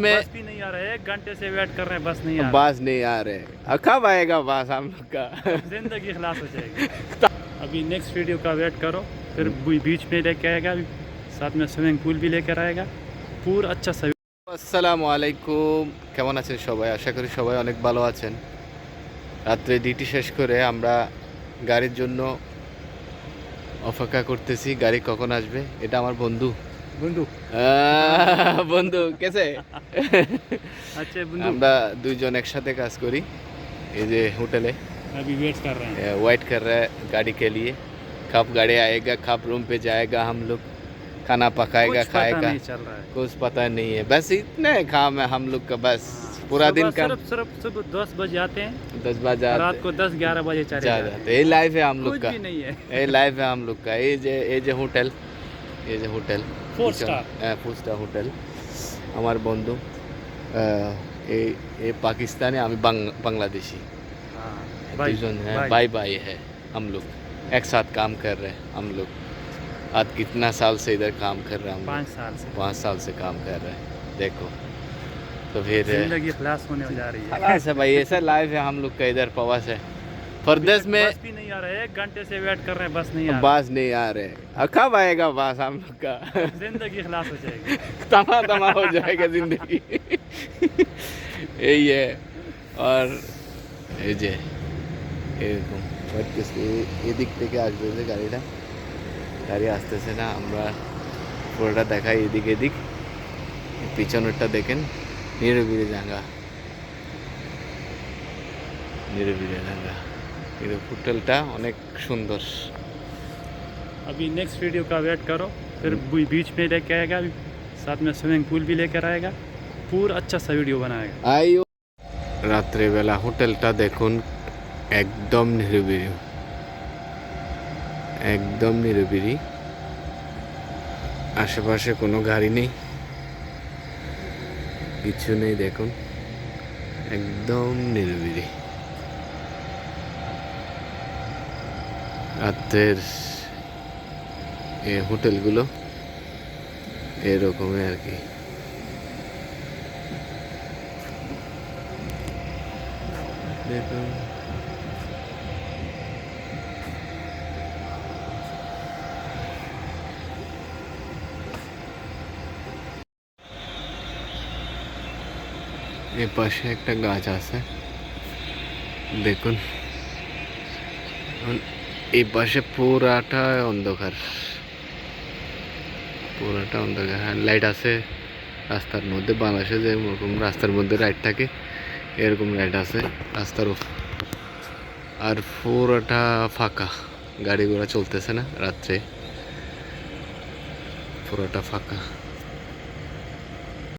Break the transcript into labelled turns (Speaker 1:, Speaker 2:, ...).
Speaker 1: में
Speaker 2: बस भी नहीं आ रहे एक घंटे से वेट कर रहे हैं बस नहीं आ
Speaker 1: बस नहीं आ रहे कब आएगा बस हम लोग का
Speaker 2: जिंदगी खिलास हो जाएगी अभी नेक्स्ट वीडियो का वेट करो फिर बीच में लेके आएगा साथ में स्विमिंग पूल भी लेकर आएगा पूरा अच्छा सभी
Speaker 1: আসসালামু আলাইকুম কেমন আছেন সবাই আশা করি সবাই অনেক ভালো আছেন রাত্রে ডিউটি শেষ করে আমরা গাড়ির জন্য অপেক্ষা করতেছি গাড়ি কখন আসবে এটা আমার বন্ধু বন্ধু কেছে
Speaker 2: আচ্ছা বন্ধু
Speaker 1: আমরা দুইজন একসাথে কাজ করি এই যে হোটেলে
Speaker 2: है
Speaker 1: गाड़ी के लिए कब गाड़ी आएगा कब रूम पे जाएगा हम लोग खाना पकाएगा खाएगा कुछ पता नहीं है बस इतने काम है हम लोग का बस हाँ।
Speaker 2: पूरा
Speaker 1: दिन का
Speaker 2: सिर्फ सिर्फ सुबह दस बजे आते हैं
Speaker 1: दस बजे
Speaker 2: रात को दस ग्यारह बजे
Speaker 1: जा
Speaker 2: जाते
Speaker 1: ये लाइफ है हम लोग का
Speaker 2: नहीं है
Speaker 1: ये लाइफ है हम लोग का ये जे ये जे होटल ये
Speaker 2: जे होटल
Speaker 1: হ্যাঁ ফোর স্টার হোটেল আমার বন্ধু ये पाकिस्तान
Speaker 2: है बांग्लादेशी
Speaker 1: दुजन है बाई बाई है हम लोग एक साथ काम कर रहे हैं हम लोग आज कितना साल से इधर काम कर रहे हैं
Speaker 2: पाँच साल से
Speaker 1: पाँच साल से काम कर रहे हैं देखो तो फिर
Speaker 2: जिंदगी खलास होने जा रही है
Speaker 1: ऐसा भाई ऐसा लाइफ है हम लोग का इधर पवास है प्रदेश में
Speaker 2: बस भी नहीं आ रहे एक घंटे से वेट कर रहे हैं बस नहीं आ
Speaker 1: बस नहीं आ रहे कब आएगा बस हम लोग का
Speaker 2: जिंदगी खलास हो जाएगी
Speaker 1: तमा तमा हो जाएगा जिंदगी यही है और जे ये दिखते এই যে এরকম এদিক থেকে আসতেছে গাড়িটা গাড়ি আসতেছে না আমরা পুরোটা দেখাই এদিক এদিক পিছনেরটা দেখেন নিরবিড়ে জাঙ্গা নিরবিড়ে জাঙ্গা কিন্তু হোটেলটা অনেক সুন্দর
Speaker 2: अभी नेक्स्ट वीडियो का করো करो फिर बीच में लेके आएगा साथ में स्विमिंग पूल भी लेकर आएगा पूरा अच्छा सा वीडियो बनाएगा
Speaker 1: আইও রাত্রেবেলা হোটেলটা দেখুন একদম নিরিবিলি একদম নিরিবিলি আশেপাশে কোনো গাড়ি নেই কিছু নেই দেখুন একদম নিরিবিলি আদার এই হোটেলগুলো এইরকমই আরকি এইতো এই পাশে একটা গাছ আছে দেখুন এই পাশে পুরাটা অন্ধকার পুরাটা অন্ধকার হ্যাঁ লাইট আছে রাস্তার মধ্যে বাংলাদেশে যে ওরকম রাস্তার মধ্যে লাইট থাকে এরকম লাইট আছে রাস্তার আর পুরাটা ফাঁকা গাড়ি ঘোড়া চলতেছে না রাত্রে পুরোটা ফাঁকা